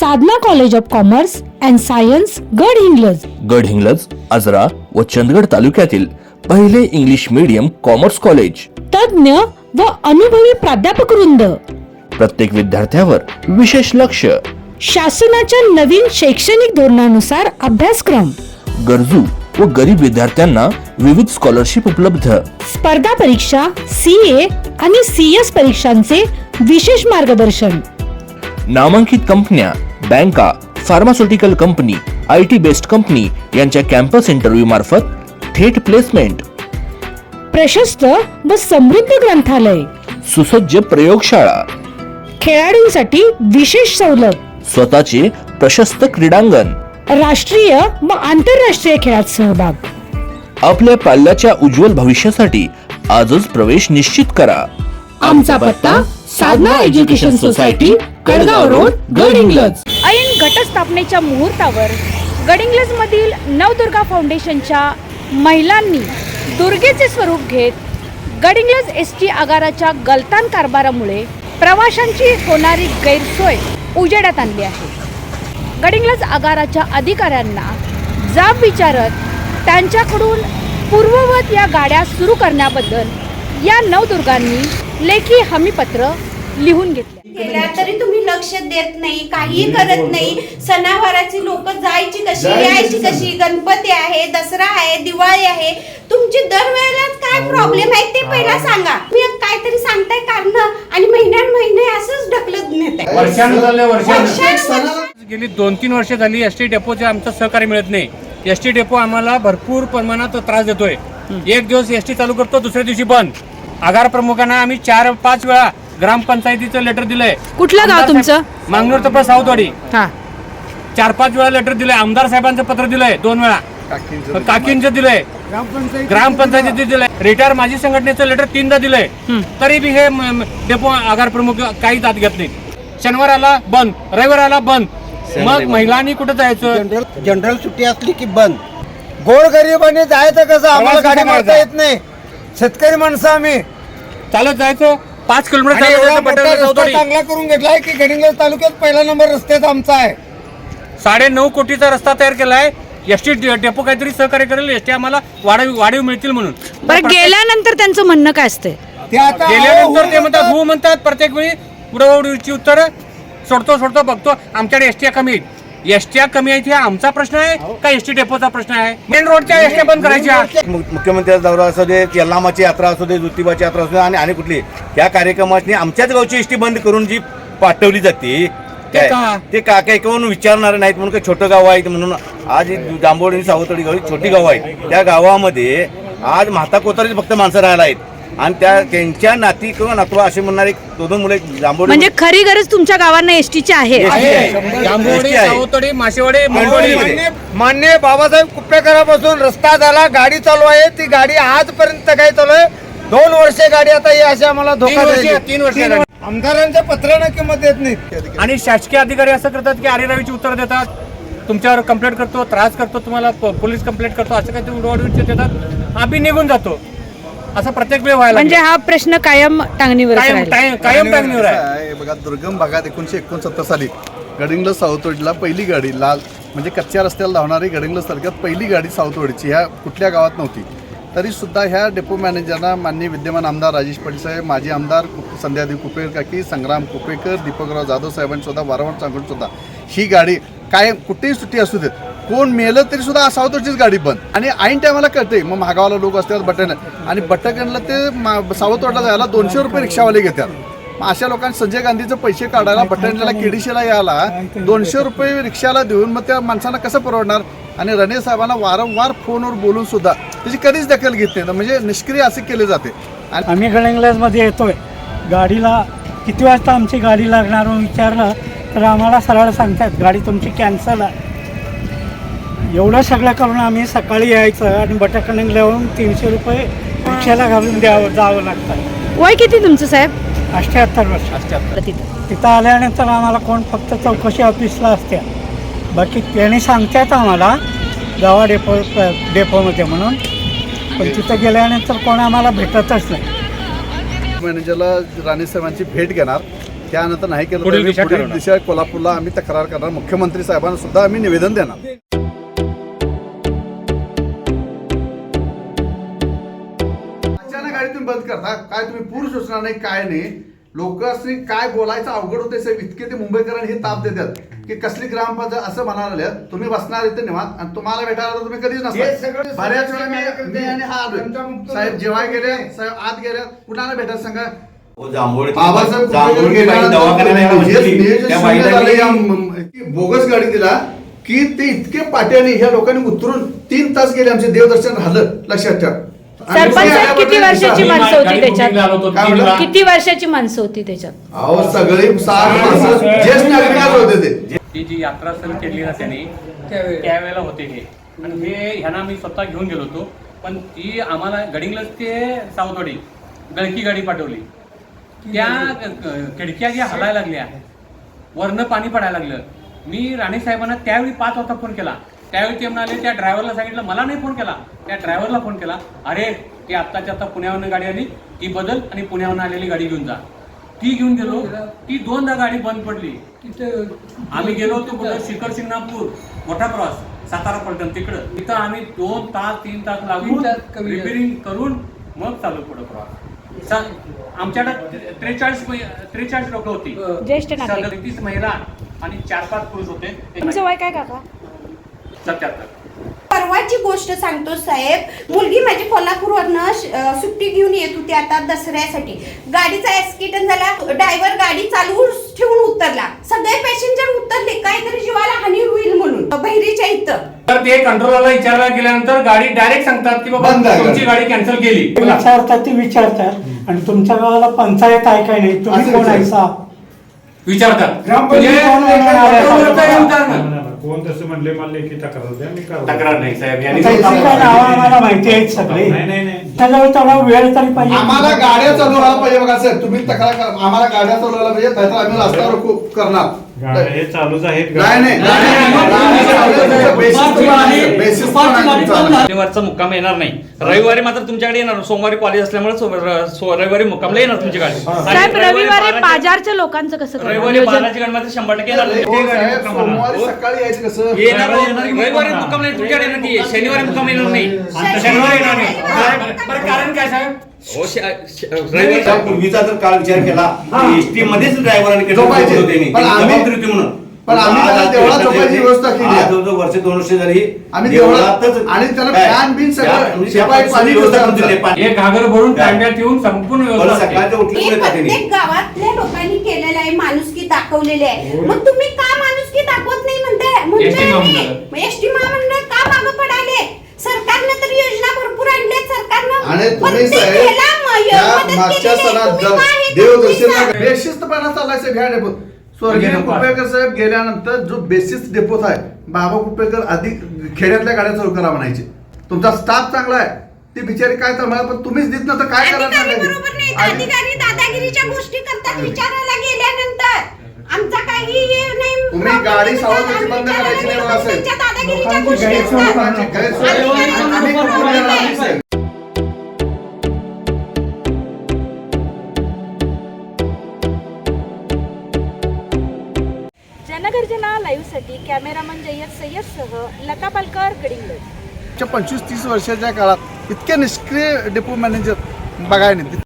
Sadhana college of commerce and science Gadhinglaj. Gadhinglaj Ajara व चंदगड तालुक्यातील पहिले इंग्लिश मीडियम कॉमर्स कॉलेज. तज्ज्ञ व अनुभवी प्राध्यापक वृंद. प्रत्येक विद्यार्थ्यावर विशेष लक्ष. शासनाच्या नवीन शैक्षणिक धोरणानुसार अभ्यासक्रम. गरजू व गरीब विद्यार्थ्यांना विविध स्कॉलरशिप उपलब्ध. स्पर्धा परीक्षा सी ए आणि सी एस परीक्षांचे विशेष मार्गदर्शन. नामांकित कंपन्या बँका pharmaceutical company I T based company यांच्या कॅम्पस इंटरव्ह्यू मार्फत थेट प्लेसमेंट प्रशस्त व समृद्ध ग्रंथालय. सुसज्ज प्रयोगशाळा. खेळाडूंसाठी विशेष सवलत. स्वतःचे प्रशस्त क्रीडांगण. राष्ट्रीय व आंतरराष्ट्रीय खेळात सहभाग. आपल्या पाल्याच्या उज्ज्वल भविष्यासाठी आजच प्रवेश निश्चित करा. आमचा पत्ता Sadhana education society Kadgaon road Gadhinglaj ऐन घटस्थापनेच्या मुहूर्तावर गडिंग्लज मधील नवदुर्गा फाउंडेशनच्या महिलांनी दुर्गेचे स्वरूप घेत गडिंग्लज एस टी आगाराच्या गलतान कारभारामुळे प्रवाशांची होणारी गैरसोय उजेडात आणली आहे. गडिंग्लज आगाराच्या अधिकाऱ्यांना जाब विचारत त्यांच्याकडून पूर्ववत या गाड्या सुरू करण्याबद्दल या नवदुर्गांनी लेखी हमीपत्र लिहून घेतले. केल्या तरी तुम्ही लक्ष देत नाही काहीही करत नाही. सणावाराची लोक जायची कशी यायची कशी? गणपती आहे दसरा आहे दिवाळी आहे. तुमची दरवेळेला काय प्रॉब्लेम आहे ते पहिला सांगा. मी काहीतरी सांगताय कारण आणि महिन्यान महिने असंच ढकलत नेत आहे. गेली दोन तीन वर्ष झाली एस टी डेपोचे आमचं सहकार्य मिळत नाही. एस टी डेपो आम्हाला भरपूर प्रमाणात त्रास देतोय. एक दिवस एस टी चालू करतो दुसऱ्या दिवशी बंद. आगार प्रमुखांना आम्ही चार पाच वेळा ग्रामपंचायतीचं लेटर दिलंय. कुठलं गाव तुमचं? मांगनूर तपा सावतवाडी. हा. चार पाच वेळा लेटर दिलंय. आमदार साहेबांचं पत्र दिलंय दोन वेळा. काकींचं दिलंय. ग्रामपंचायतीचं दिलंय. रिटायर माजी संघटनेचं लेटर तीनदा दिलंय. तरी बी हे डेपो आगार प्रमुख काही दात घेत नाही शनिवार आला बंद. रविवार आला बंद. मग महिलांनी कुठं जायचं? जनरल जनरल सुट्टी असली की बंद. गोरगरिबाने जायचं कसं? आम्हाला गाडी मारता? येत नाही. शेतकरी माणसं आम्ही. चालत जायचं. पाच किलोमीटर आणि चालत एवढा जायचं मोठा पटेल रस्ता चौधरी. चांगला करून घेतलाय की गडिंग्लज तालुक्यात पहिला नंबर रस्त्याचा आमचा आहे. साडे नऊ कोटीचा रस्ता तयार केलाय. एस टी डेपो काहीतरी सहकार्य करेल. एस टी आम्हाला वाढीव वाढीव मिळतील म्हणून. बरं गेल्यानंतर त्यांचं म्हणणं काय असते ते आता गेल्यानंतर ते म्हणतात हो म्हणतात. प्रत्येक वेळी उडवडीची उत्तर सोडतो सोडतो बघतो. आमच्याकडे एसट्या कमी आहेत एसट्या कमी आहेत हे आमचा प्रश्न आहे का एसटी डेपोचा प्रश्न आहे? मेन रोडच्या एसट्या बंद करायच्या. मुख्यमंत्र्याचा दौरा असू दे यल्लामाची यात्रा असू दे ज्योतिबाची यात्रा असू दे आणि आणि कुठली. या कार्यक्रमाची आमच्याच गावची एसटी बंद करून जी पाठवली जाते काय? का? ते का काही कोण विचारणार नाहीत म्हणून काही छोटं गाव आहे म्हणून. आज ही जांभोळी सावतवाडी गाव ही छोटी गाव आहेत त्या गावामध्ये आज म्हाता कोतारीच फक्त माणसं राहायला आहेत. आणि त्या त्यांच्या नाती किंवा नातवा असे म्हणणार एक दोन दोन मुलं जांभोळी म्हणजे खरी गरज तुमच्या गावांना एसटीची आहे. जांभोळी मान्य बाबासाहेब कुप्पेकरापासून रस्ता झाला गाडी चालू आहे. ती गाडी आजपर्यंत काय चालू आहे? दोन वर्षे गाडी आता ही अशी आम्हाला धोका द्यायची. तीन वर्षे आमदारांच्या पत्रांना किंमत देत नाही आणि शासकीय अधिकारी असं करतात की आरेरावीची उत्तर देतात तुमच्यावर कंप्लेंट करतो त्रास करतो तुम्हाला प- पोलीस कंप्लेंट करतो असं काहीतरी उडवाडवीचे देतात. आम्ही निघून जातो. असं प्रत्येक वेळ व्हायला म्हणजे. हा प्रश्न कायम टांगणीवर कायम राहील. कायम कायम टांगणीवर आहे आहे बघा दुर्गम भागात एकोणीशे एकोणसत्तर साली गडिंग्लज सावतवाडीला पहिली गाडी लाल म्हणजे कच्च्या रस्त्याला धावणारी गडिंग्लज तालुक्यात पहिली गाडी सावतवाडीची ह्या कुठल्या गावात नव्हती तरी सुद्धा ह्या डेपो मॅनेजरना माननीय विद्यमान आमदार राजेश पाटील साहेब माजी आमदार संध्यादेवी कुपेकर काकी संग्राम कुपेकर दीपकराव जाधव साहेबांनी सुद्धा वारंवार सांगून सुद्धा ही गाडी काय कुठेही सुट्टी असू देत कोण मेलं तरी सुद्धा सावतवाडीचीच गाडी बंद. आणि ऐन टायमाला कळते मग महागावाला लोक असतात बटन. आणि बटकनला ते मा- सावतवाडला जायला दोनशे रुपये रिक्षावाले घेतात. मग अशा लोकांनी संजय गांधीचे पैसे काढायला बटणला केडीशीला यायला दोनशे रुपये रिक्षाला देऊन मग त्या माणसांना कसं परवडणार? आणि रणे साहेबांना वारंवार फोनवर बोलून सुद्धा त्याची कधीच दखल घेत नाही. म्हणजे निष्क्रिय असे केले जाते. आणि आम्ही गडंग्लजमध्ये येतोय. गाडीला किती वाजता आमची गाडी लागणार विचारलं तर आम्हाला सरळ सांगतात गाडी तुमची कॅन्सल आहे. एवढं सगळं करून आम्ही सकाळी यायचं आणि बटाकणंगल्यावरून तीनशे रुपये रिक्षाला घालून द्यावं जावं लागतं. वय किती तुमचं साहेब? अठ्ठ्याहत्तर वर्ष. तिथं तिथं आल्यानंतर आम्हाला कोण फक्त चौकशी ऑफिसला असत्या बाकी त्यांनी सांगतात आम्हाला गावा डेपो डेपोमध्ये म्हणून. पण तिथं गेल्यानंतर कोण आम्हाला भेटतच नाही. मॅनेजरला राणे साहेबांची भेट घेणार. त्यानंतर नाही केलं तर पुढील आम्ही दिशा पुढील ठरवणार. दिशा कोल्हापूरला आम्ही तक्रार करणार. मुख्यमंत्री साहेबांना सुद्धा आम्ही निवेदन देणार. करता? काय तुम्ही पूर सुचणार नाही काय नाही. लोक काय बोलायचं अवघड होते साहेब. इतके ते मुंबईकरांनी हे ताप देतात की कसली ग्रामपंचायत असं म्हणाले तुम्ही बसणार इथे निवांत आणि तुम्हाला भेटायला तर तुम्ही कधीच हे नसता बऱ्याच वेळा मी- मी आणि हा. साहेब जेव्हा गेले साहेब आत गेले कुणाला भेटायला सांगा? हो, बोगस गाडी दिला की ते इतके पाट्याने ह्या लोकांनी उतरून तीन तास गेले आमचे देवदर्शन झालं लक्षात ठेवा. सरपंच साहेब किती वर्षाची. माणसं होती त्याच्यात? किती वर्षाची माणसं होती त्याच्यात? अहो सगळे माणसं. ज्येष्ठ नागरिकाच होते ते. ती जी यात्रा सर केली ना त्याने त्यावेळेला होते हे. आणि हे ह्यांना मी स्वतः घेऊन गेलो होतो. पण ती आम्हाला गडिंगलच ते सावतवाडी गळकी गाडी पाठवली. त्या खिडक्या ज्या हलायला लागल्या वरनं पाणी पडायला लागलं. मी राणे साहेबांना त्यावेळी पाच वाजता फोन केला. त्यावेळी ते म्हणाले त्या ड्रायव्हरला सांगितलं मला नाही फोन केला. त्या ड्रायव्हरला फोन केला. अरे ती आत्ताच्या आता पुण्यावरनं गाडी आली ती बदल आणि पुण्यावरनं आलेली गाडी घेऊन जा. ती घेऊन गेलो. ती दोनदा गाडी बंद पडली. आम्ही गेलो होतो कुठं? शिखर शिंगणापूर मोठा क्रॉस सातारा पलटण तिकडं. तिथं आम्ही दोन तास तीन तास लागून रिपेरिंग करून मग चालू पुढं क्रॉस. आमच्याकडे त्रेचाळीस त्रेचाळीस लोक होती. ज्येष्ठ नागरिक. सदतीस महिला आणि चार पाच पुरुष होते. तुमचं वय काय काका? सत्याहत्तर. परवाची गोष्ट सांगतो साहेब मुलगी माझी कोल्हापूरवरनं सुट्टी घेऊन येत होती आता दसऱ्यासाठी. गाडीचा ऍक्सिडेंट झाला ड्रायव्हर गाडी चालू ठेवून उतरला. सगळे पॅसेंजर उतरले काहीतरी जीवाला हानी होईल म्हणून. बहिरीच्या इथं. तर ते कंट्रोलरला विचारला गेल्यानंतर गाडी डायरेक्ट सांगतात की बाबा बंद आहे तुमची गाडी कॅन्सल केली. विचारतात ते विचारतात. आणि तुमच्या गावाला पंचायत आहे काय नाही? तुम्ही असं कोण विचार. आहेसा विचारतात. ग्रामपंचायत म्हणजे कोण म्हणणार आहे? कंट्रोलरचं हे उदाहरण. कोण तसं म्हणले मला लेखी तक्रार द्या मी करतो तक्रार नाही साहेब यांनी आम्हाला माहिती आहेत सगळे? नाही नाही नाही. त्याजवळ तेवढा वेळ तरी पाहिजे. आम्हाला गाड्या चालवायला पाहिजे बघा सर. तुम्ही तक्रार करा. आम्हाला गाड्या चालवायला पाहिजे नाहीतर आम्ही रस्त्यावर खूप करणार. हे चालूच आहेत नाही नाही. गाड्या- बेसिस पण आहे. बेसिस पण आहे तुमचा. शनिवारचा मुक्काम येणार नाही. रविवारी मात्र तुमच्याकडे येणार. सोमवारी कॉलेज असल्यामुळे सो- रविवारी मुक्कामला येणार तुमची गाडी. आणि साहेब रविवारी बाजारच्या लोकांचं कसं करणार? रविवारी नियोजन? गाडी मात्र शंभर टक्के येणार. हो, साहेब. सोमवारी सकाळी यायचं कसं? येणार रविवारी? मुक्काम नाही तुमच्याकडे येणार ती शनिवारी मुक्काम येणार नाही. शनिवारी येणार नाही. बरं कारण काय साहेब हो, श- श- पूर्वीचा जर काल विचार केला एसटी मध्येच ड्रायव्हरांनी झोपायचे. होते नाही. पण आम्ही- जबाबदारी होती म्हणून पण आम्ही त्याला आज देवळात देवळात झोपायची व्यवस्था केली आहे. आज जवळजवळ वर्ष दोन वर्ष झाली आम्ही देवळात- आणि त्याला काय? फॅन बिन सगळं, त्या- म्हणजे शिपाई त्या पाणी व्यवस्था व्यवस्था करून दिली. पाणी- एक घागर भरून काय? तांब्यात ठेवून संपूर्ण परत व्यवस्था असते. सकाळच्या उठली हे पुढे जाते प्रत्येक नाही. गावातल्या लोकांनी केलेलं आहे माणुसकी दाखवलेली आहे मग तुम्ही का माणुसकी दाखवत नाही म्हणताय महामंडळ. म्हणताय एसटी महामंडळ का मागं पडाले सरकारनं तर योजना भरपूर आणल्या सरकारनं आणि तुम्ही साहेब त्या मागच्या. सणात काय हे देवदर्शनला? बेशिस्तपणा ह्या डेपोत स्वर्गीय नको कुपेकर साहेब गेल्यानंतर जो बेसिस डेपोत आहे बाबा कुपेकर अधिक खेड्यातल्या गाड्या चालू करा म्हणायचे. तुमचा स्टाफ चांगला आहे. ती बिचारी काय तर मला पण तुम्हीच देत नव्हतं काय अधिकारी करायचं बरोबर नाही अधिकारी दादागिरीच्या गोष्टी करतात विचारायला गेल्यानंतर. आमचा काही हे नाही तुम्ही गाडी आम्ही बंद करायची नाही बघा, लाईव्हसाठी कॅमेरामन जय्यद सय्यदसह लता पालकर गडिंगलज पंचवीस तीस वर्षाच्या काळात इतके निष्क्रिय डेपो मॅनेजर बघायला